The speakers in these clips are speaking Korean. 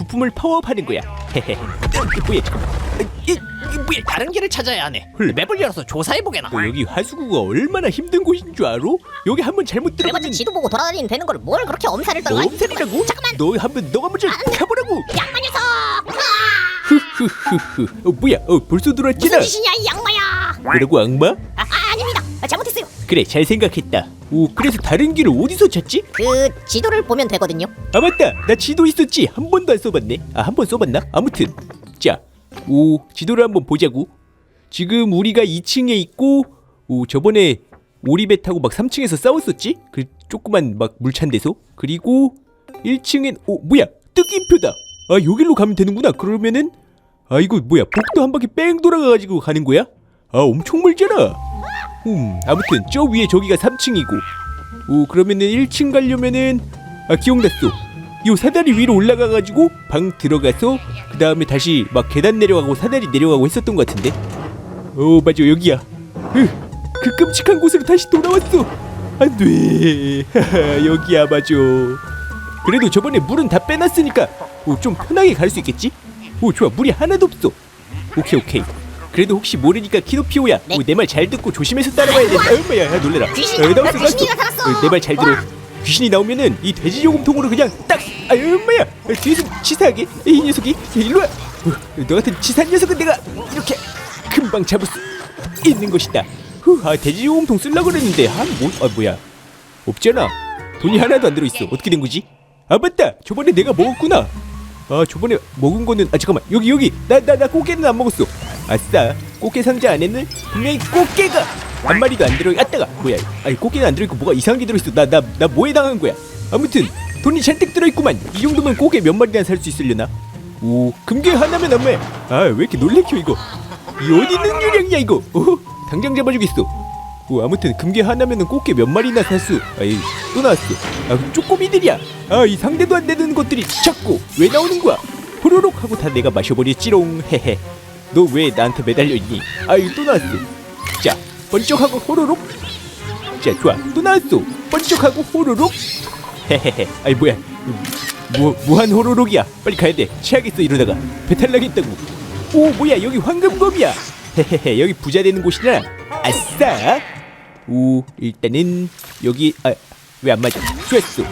부품을 파워업하는 거야. 헤헤. 뭐야 잠깐만. 이, 이 뭐야? 다른 길을 찾아야 하네. 헐. 맵을 열어서 조사해 보게나. 너 여기 하수구가 얼마나 힘든 곳인 줄 알아? 여기 한번 잘못 그래봤자 들어가면 지도 보고 돌아다니면 되는 걸 뭘 그렇게 엄살을 떨어? 엄살이라고? 잠깐만. 너 한번 너가 먼저 가보라고. 양마 녀석! 아! 흐흐흐흐. 어 뭐야? 어 벌써. 무슨 짓이냐 이 양마야? 뭐라고 악마? 아, 아 그래 잘 생각했다. 오 그래서 다른 길을 어디서 찾지? 그 지도를 보면 되거든요. 아 맞다! 나 지도 있었지! 한 번도 안 써봤네. 아 한 번 써봤나? 아무튼 자오 지도를 한번 보자고. 지금 우리가 2층에 있고 오 저번에 오리배 타고 막 3층에서 싸웠었지? 그 조그만 막 물찬 데서? 그리고 1층엔 오 뭐야! 뜻기표다! 아 여길로 가면 되는구나. 그러면은 아 이거 뭐야! 복도 한 바퀴 뺑 돌아가가지고 가는 거야? 아 엄청 멀잖아 음 아무튼 저 위에 저기가 3층이고. 오 그러면은 1층 가려면은 아 기억났어. 요 사다리 위로 올라가가지고 방 들어가서 그 다음에 다시 막 계단 내려가고 사다리 내려가고 했었던 것 같은데. 어 맞아 여기야. 으, 그 끔찍한 곳으로 다시 돌아왔어. 안돼 여기야 맞아. 그래도 저번에 물은 다 빼놨으니까 오, 좀 편하게 갈 수 있겠지? 오 좋아. 물이 하나도 없어. 오케이 오케이 그래도 혹시 모르니까 키노피오야. 네. 내말 잘 듣고 조심해서 따라가야 돼. 얼마야 야, 놀래라. 귀신이 어, 나왔어, 귀신이 나왔어. 나타났어. 어, 내말 잘 들어. 귀신이 나오면은 이 돼지 요금통으로 그냥 딱 아유 엄마야? 뒤에서 치사하게. 이 녀석이 일로 와. 어, 너 같은 치사한 녀석은 내가 이렇게 금방 잡을 수 있는 것이다. 후, 아 돼지 요금통 쓸라 그랬는데 아 뭐 아, 뭐야. 없잖아. 돈이 하나도 안 들어있어. 어떻게 된 거지? 아 맞다. 저번에 내가 먹었구나. 아 저번에 먹은 거는 아 잠깐만. 여기 여기. 나 나나 꽃게는 안 먹었어 아싸 꽃게 상자 안에는 분명히 꽃게가! 한 마리도 안 들어 아따가 뭐야 아니 꽃게는 안 들어있고 뭐가 이상한 게 들어있어. 나 나 나 뭐에 당한 거야? 아무튼 돈이 잔뜩 들어있구만. 이 정도면 꽃게 몇 마리나 살 수 있으려나? 오 금괴 하나면 엄마 아왜 이렇게 놀래켜 이거? 이 어디 있는 유령이야 이거? 어? 당장 잡아주겠어. 오 아무튼 금괴 하나면은 꽃게 몇 마리나 살수 아이 또 나왔어. 아 쪼꼬미들이야. 아 이 상대도 안 되는 것들이 자꾸 왜 나오는 거야? 호로록 하고 다 내가 마셔버렸지롱. 헤헤 너 왜 나한테 매달려 있니? 아이 또 나왔어. 자 번쩍하고 호로록. 자 좋아. 또 나왔어. 번쩍하고 호로록. 헤헤헤. 아이 뭐야. 무, 무한 호로록이야. 빨리 가야 돼. che하겠어 이러다가. 배탈 나겠다고. 오 뭐야. 여기 황금검이야. 헤헤헤. 여기 부자 되는 곳이냐 아싸. 오 일단은 여기 아 왜 안 맞아? 좋았어.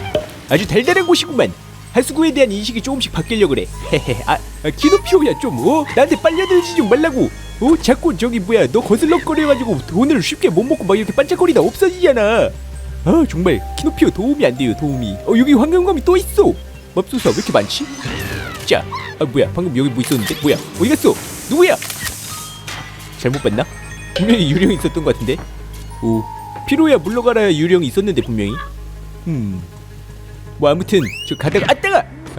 아주 달달한 곳이구만 하수구에 대한 인식이 조금씩 바뀌려 그래. 헤헤 아, 아 키노피오야 좀 어? 나한테 빨려들지 좀 말라고. 어 자꾸 저기 뭐야 너 거슬럭거려가지고 돈을 쉽게 못 먹고 막 이렇게 반짝거리다 없어지잖아. 아 정말 키노피오 도움이 안 돼요 도움이. 어 여기 황금검이 또 있어. 맙소사 왜 이렇게 많지? 자 아 뭐야 방금 여기 뭐 있었는데? 뭐야 어디 갔어? 누구야? 잘못 봤나? 분명히 유령이 있었던 것 같은데. 오 피로야 물러가라 유령이 있었는데 분명히. 음 뭐 아무튼 저 가다가 아따가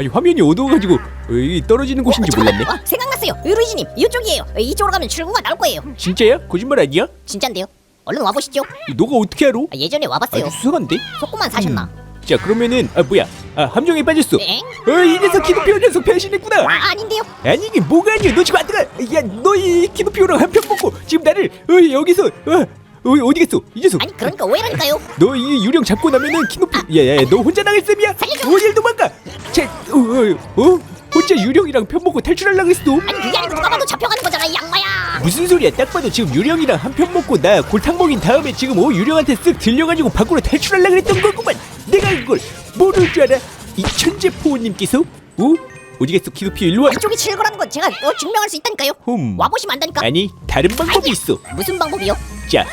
아니 화면이 어두워가지고 어, 여기 떨어지는 곳인지 몰랐네 아, 생각났어요. 유루이지님 이쪽이에요. 이쪽으로 가면 출구가 나올 거예요. 진짜야 거짓말 아니야 진짠데요. 얼른 와보시죠. 너가 어떻게 알아 아, 예전에 와봤어요. 아주 수상한데 속고만 사셨나? 자 그러면은 아 뭐야 아 함정에 빠졌어 네? 어이 녀석 키노피오 녀석 변신했구나 아, 아닌데요. 아니 이게 뭐가 아니야 너 지금 아따가 야너 이 키노피오랑 한편 먹고 지금 나를 어, 여기서 어, 어, 어디 갔어 이 녀석 아니 그러니까 오해라니까요. 너 이 유령 잡고 나면은 키노피 야야야 너 혼자 나갈 셈이야 살려줘. 어딜 도망가 쟤 어, 어, 어? 혼자 유령이랑 편 먹고 탈출하려고 했어 아니 그게 아니고 누가 봐도 잡혀가는 거잖아 이 양마야. 무슨 소리야 딱 봐도 지금 유령이랑 한 편 먹고 나 골탕 먹인 다음에 지금 어 유령한테 쓱 들려가지고 밖으로 탈출하려고 했던 거구만 내가 이걸 모를 줄 알아 이 천재 포우님께서 어? 어디 갔어 키노피 일로 와 이쪽이 칠거라는 건 제가 어, 증명할 수 있다니까요. 홈 와보시면 안다니까. 아니 다른 방법이 있어 무슨 방법이요? 자,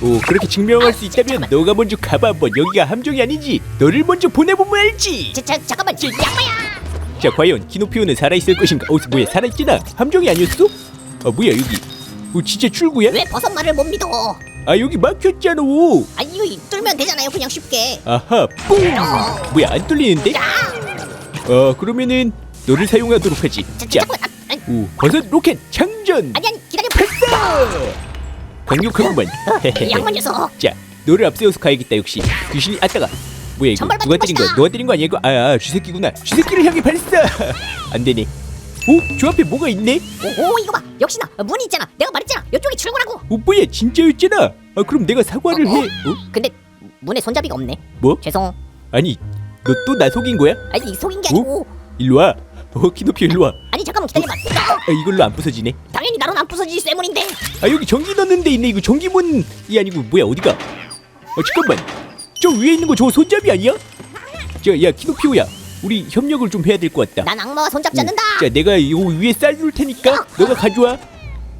오 그렇게 증명할 수 있다면 너가 먼저 가봐 한번 여기가 함정이 아닌지 너를 먼저 보내보면 알지. 자, 자 잠깐만 이 양마야. 자, 과연 키노피오는 살아있을 것인가? 어, 뭐야 살아있잖아. 함정이 아니었어? 아 뭐야 여기? 오 진짜 출구야? 왜 버섯 말을 못 믿어? 아 여기 막혔잖아. 아니 이거 뚫면 되잖아요 그냥 쉽게. 아하, 뿡. 뭐야 안 뚫리는데? 야, 어 그러면은 너를 사용하도록 하지. 자, 자, 자, 잠깐만. 아, 아니, 오 버섯 로켓 장전. 아니 아니 기다려. 강력하구만. 이 양반 녀석. 자, 너를 앞세워서 가야겠다 역시. 귀신이 아따가. 뭐야 이거 누가 때린 거야? 너가 때린 거 아니야 이거? 아, 아 쥐새끼구나. 쥐새끼를 향해 발사. 안 되네. 오, 저 앞에 뭐가 있네? 오, 오 이거 봐. 역시나 문이 있잖아. 내가 말했잖아. 이쪽이 출구라고. 오, 뭐야 진짜였잖아. 아 그럼 내가 사과를 어, 해. 어? 어? 근데 문에 손잡이가 없네. 뭐? 죄송. 아니, 너 또 나 속인 거야? 아니 속인 게 어? 아니고. 일로 와. 어 키노피오 일로 와. 아니 잠깐만 기다려봐. 아, 이걸로 안 부서지네. 당연히 나로는 안 부서지지 쇠문인데. 아 여기 전기 넣는 데 있네. 이거 전기문이 아니고 뭐야 어디가? 아 잠깐만. 저 위에 있는 거 저거 손잡이 아니야? 저야 키노피오야. 우리 협력을 좀 해야 될 것 같다. 난 악마와 손잡지 않는다. 자 내가 요 위에 쌀줄 테니까 너가 가져와.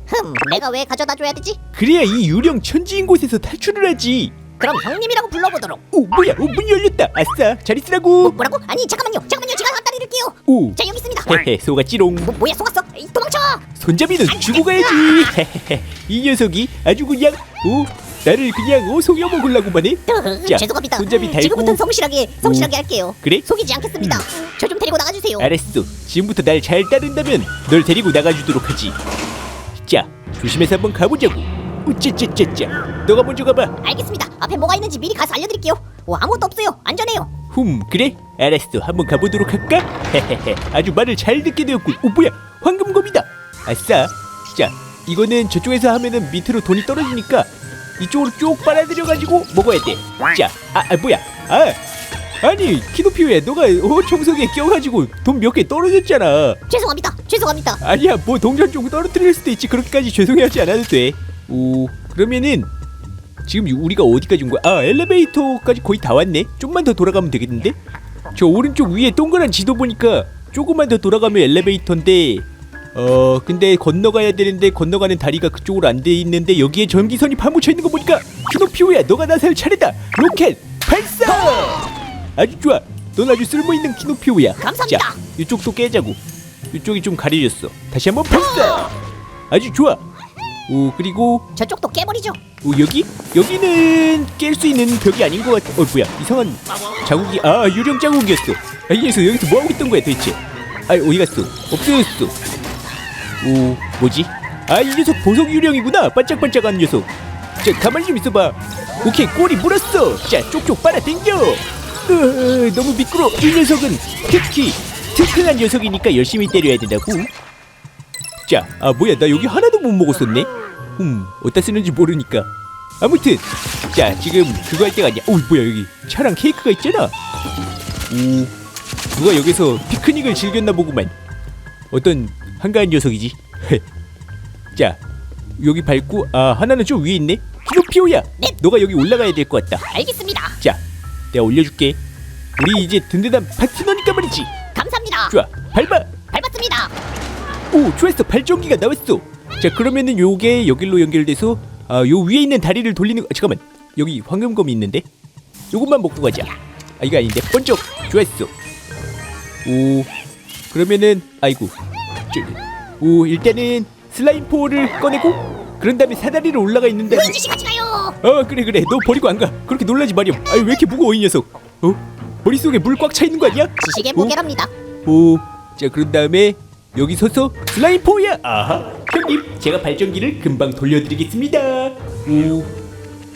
흠 내가 왜 가져다 줘야 되지? 그래야 이 유령 천지인 곳에서 탈출을 하지. 그럼 형님이라고 불러보도록. 오 뭐야? 오, 문 열렸다. 아싸 잘 있으라고. 뭐라고? 아니 잠깐만요. 잠깐만요. 갖다 드릴게요. 오. 자 여기 있습니다. 헤헤 속았지롱. 뭐, 뭐야 속았어? 에이, 도망쳐. 손잡이는 주고 가야지. 헤헤헤. 이 녀석이 아주 그냥 오 나를 그냥 오 속여 먹으려고만 해? 으흐, 자, 죄송합니다. 손잡이 달고. 지금부터는 성실하게 성실하게 오. 할게요. 그래? 속이지 않겠습니다. 저 좀 데리고 나가주세요. 알았어. 지금부터 날 잘 따른다면 널 데리고 나가주도록 하지. 자, 조심해서 한번 가보자고. 우짜짜짜짜. 너가 먼저 가봐. 알겠습니다 앞에 뭐가 있는지 미리 가서 알려드릴게요 오, 아무것도 없어요 안전해요 훔, 그래? 알았어. 한번 가보도록 할까? 헤헤헤. 아주 말을 잘 듣게 되었군. 오, 뭐야? 황금검이다. 아싸. 자, 이거는 저쪽에서 하면은 밑으로 돈이 떨어지니까 이쪽으로 쭉 빨아들여가지고 먹어야 돼. 자, 아, 아 뭐야? 아, 아니 키노피오야, 너가 어, 청소기에 껴가지고 돈 몇 개 떨어졌잖아. 죄송합니다 죄송합니다 아니야 뭐 동전 좀 떨어뜨릴 수도 있지 그렇게까지 죄송해하지 않아도 돼 오 그러면은 지금 우리가 어디까지 온 거야? 아 엘리베이터까지 거의 다 왔네. 좀만 더 돌아가면 되겠는데? 저 오른쪽 위에 동그란 지도 보니까 조금만 더 돌아가면 엘리베이터인데 어 근데 건너가야 되는데 건너가는 다리가 그쪽으로 안 돼 있는데 여기에 전기선이 파묻혀 있는 거 보니까 키노피오야. 너가 나설 차례다. 로켓 발사! 아주 좋아. 넌 아주 쓸모 있는 키노피오야. 감사합니다. 자 이쪽도 깨자고. 이쪽이 좀 가려졌어. 다시 한번 발사! 아주 좋아 오 그리고 저쪽도 깨버리죠. 오 여기? 여기는 깰 수 있는 벽이 아닌 것 같아 어 뭐야 이상한 자국이 아 유령 자국이었어. 아이 녀석 여기서 뭐 하고 있던 거야 도대체? 아 어디 갔어? 없어졌어. 오 뭐지? 아 이 녀석 보석 유령이구나 반짝반짝한 녀석. 자 가만히 좀 있어봐. 오케이 꼬리 물었어. 자 쪽쪽 빨아 당겨. 으, 너무 미끄러. 이 녀석은 특히 튼튼한 녀석이니까 열심히 때려야 된다고. 자, 아 뭐야 나 여기 하나도 못 먹었었네. 음, 어디다 쓰는지 모르니까. 아무튼, 자 지금 그거 할 때가 아니야. 오 뭐야 여기 차랑 케이크가 있잖아. 오, 누가 여기서 피크닉을 즐겼나 보구만. 어떤 한가한 녀석이지. 자, 여기 밟고 아 하나는 좀 위에 있네. 키노피오야. 네. 너가 여기 올라가야 될 것 같다. 알겠습니다 자, 내가 올려줄게. 우리 이제 든든한 파트너니까 말이지. 감사합니다 좋아, 밟아. 밟았습니다 오 좋았어 발전기가 나왔어 자 그러면은 요게 여길로 연결돼서 아 요 위에 있는 다리를 돌리는 거 아, 잠깐만. 여기 황금검이 있는데? 요것만 먹고 가자. 아 이거 아닌데? 번쩍 좋았어. 오 그러면은 아이고. 저, 오 일단은 슬라임포를 꺼내고 그런 다음에 사다리로 올라가 있는데 같이 가요! 어 그래 그래. 너 버리고 안 가. 그렇게 놀라지 마렴. 아왜 이렇게 무거워 이 녀석? 어? 머릿속에 물 꽉 차 있는 거 아니야? 지식의 오. 무게랍니다. 오, 자 그런 다음에 여기 서서 슬라임 포야. 아하, 형님, 제가 발전기를 금방 돌려드리겠습니다. 오,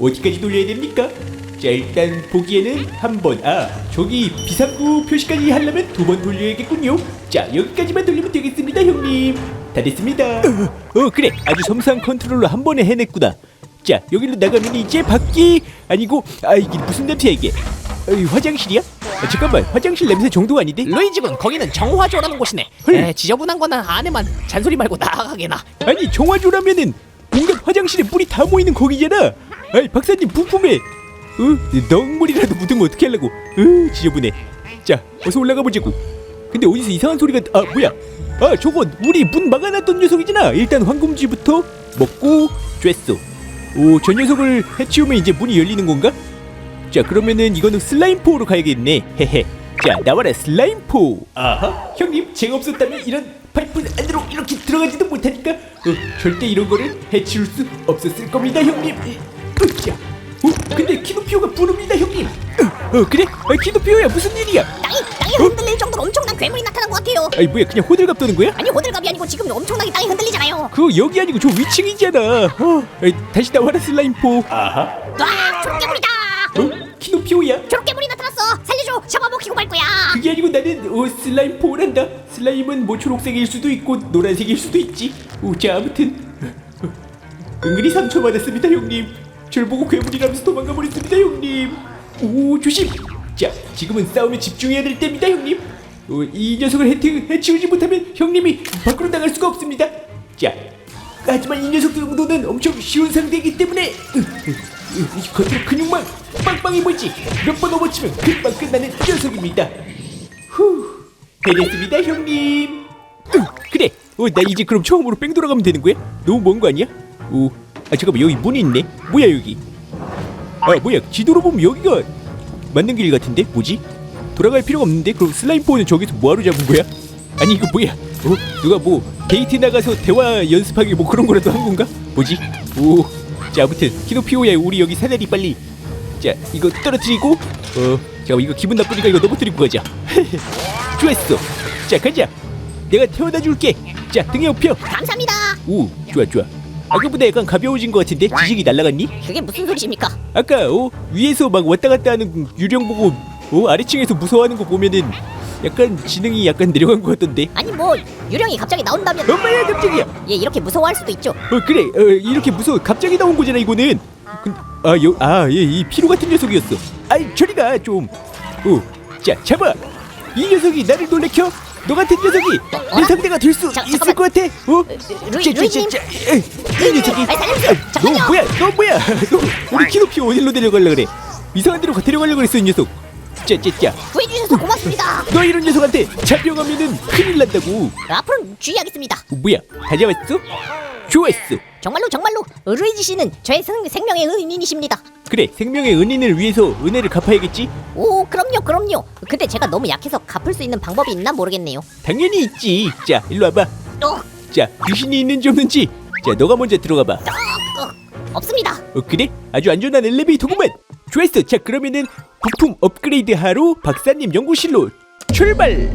어디까지 돌려야 됩니까? 자 일단 보기에는 한 번. 아, 저기 비상구 표시까지 하려면 두 번 돌려야겠군요. 자 여기까지만 돌리면 되겠습니다, 형님. 다 됐습니다. 어, 그래, 아주 섬세한 컨트롤로 한 번에 해냈구나. 자 여기로 나가면 이제 밖이 아니고 아 이게 무슨 냄새야 이게? 어이, 화장실이야? 아, 잠깐만 화장실 냄새 정도가 아닌데? 루이지군 거기는 정화조라는 곳이네 헐. 에, 지저분한 거는 안에만 잔소리 말고 나가게 나 아니 정화조라면은 온갖 화장실에 물이 다 모이는 거기잖아. 아이 박사님 부품에 어 넉물이라도 묻으면 어떻게 하려고? 으 지저분해. 자 어서 올라가 보자고. 근데 어디서 이상한 소리가 아 뭐야? 아 저건 우리 문 막아놨던 녀석이잖아. 일단 황금쥐부터 먹고 됐어. 오저 녀석을 해치우면 이제 문이 열리는 건가? 자 그러면은 이거는 슬라임포로 가야겠네. 헤헤. 자 나와라 슬라임포. 아하 형님 제가 없었다면 이런 파이프 안으로 이렇게 들어가지도 못하니까 어, 절대 이런 거를 해치울 수 없었을 겁니다 형님. 이, 으쌰. 어 근데 키노피오가 부릅니다 형님. 어, 어 그래? 아, 키노피오야 무슨 일이야? 땅이 땅이 흔들릴 정도로 엄청난 괴물이 나타난 것 같아요 아이 뭐야 그냥 호들갑 떠는 거야? 아니 호들갑이 아니고 지금 엄청나게 땅이 흔들리잖아요 그거 여기 아니고 저 위층이잖아. 어, 아이, 다시 나와라 슬라임포. 아하. 와 초록괴물이다 어 키노피오야? 초록괴물이 나타났어 살려줘 잡아먹히고 말 거야 그게 아니고 나는 어, 슬라임 포란다. 슬라임은 뭐 초록색일 수도 있고 노란색일 수도 있지. 오, 자 아무튼 어, 어, 은근히 상처받았습니다 형님. 절 보고 괴물이라면서 도망가 버렸습니다 형님. 오 조심. 자 지금은 싸움에 집중해야 될 때입니다 형님. 어, 이 녀석을 해치, 해치우지 못하면 형님이 밖으로 나갈 수가 없습니다. 자, 하지만 이 녀석 정도는 엄청 쉬운 상대이기 때문에 으, 으, 으, 이 겉으로 근육망 빵빵해 보이지 몇 번 넘어치면 금방 끝나는 녀석입니다. 후, 해냈습니다 형님. 으, 그래, 어, 나 이제 그럼 처음으로 뺑 돌아가면 되는 거야? 너무 먼 거 아니야? 오, 아 잠깐만 여기 문이 있네. 뭐야 여기? 아 뭐야 지도로 보면 여기가 맞는 길 같은데 뭐지? 돌아갈 필요가 없는데 그럼 슬라임포는 저기서 뭐하러 잡은 거야? 아니 이거 뭐야? 어? 누가 뭐 데이트 나가서 대화 연습하기 뭐 그런 거라도 한 건가? 뭐지? 오, 자 아무튼 키노피오야 우리 여기 사다리 빨리. 자 이거 떨어뜨리고 어 잠깐 이거 기분 나쁘니까 이거 넘어뜨리고 가자. 좋았어. 자 가자. 내가 태워다 줄게. 자 등에 업혀. 감사합니다. 오 좋아 좋아. 아까보다 약간 가벼워진 것 같은데? 지식이 날라갔니? 그게 무슨 소리십니까? 아까 어 위에서 막 왔다 갔다 하는 유령 보고 어 아래층에서 무서워하는 거 보면은 약간 지능이 약간 내려간 것 같던데. 아니 뭐 유령이 갑자기 나온다면. 엄마야 깜짝이야 얘 이렇게 무서워할 수도 있죠. 어 그래. 어 이렇게 무서워. 갑자기 나온 거잖아 이거는. 아여아얘이 피로 같은 녀석이었어. 아이 저리가 좀어자 잡아. 이 녀석이 나를 놀래켜? 너 같은 녀석이 내 상대가 될 수 자, 있을 잠깐만. 것 같아? 어? 루이- 자, 자, 루이님. 자, 자, 에이, 이 녀석이. 아이, 살려주세요. 아, 너 잠깐만요. 뭐야? 너 뭐야? 너 우리 키노피오 어디로 데려가려 그래? 이상한 데로 데려가려 그랬어 이 녀석 짜짜짜 구해주셔서 고맙습니다. 너 이런 녀석한테 잡혀가면은 큰일 난다고 앞으로는 주의하겠습니다. 어, 뭐야 다 잡았어? 좋았어 정말로 정말로 루이지 씨는 저의 생, 생명의 은인이십니다. 그래 생명의 은인을 위해서 은혜를 갚아야겠지 오 그럼요 그럼요. 근데 제가 너무 약해서 갚을 수 있는 방법이 있나 모르겠네요. 당연히 있지 자 일로 와봐 어, 자 귀신이 있는지 없는지 자 너가 먼저 들어가봐 어, 없습니다. 어 그래? 아주 안전한 엘리베이터구만 좋았어 자 그러면은 부품 업그레이드 하러 박사님 연구실로 출발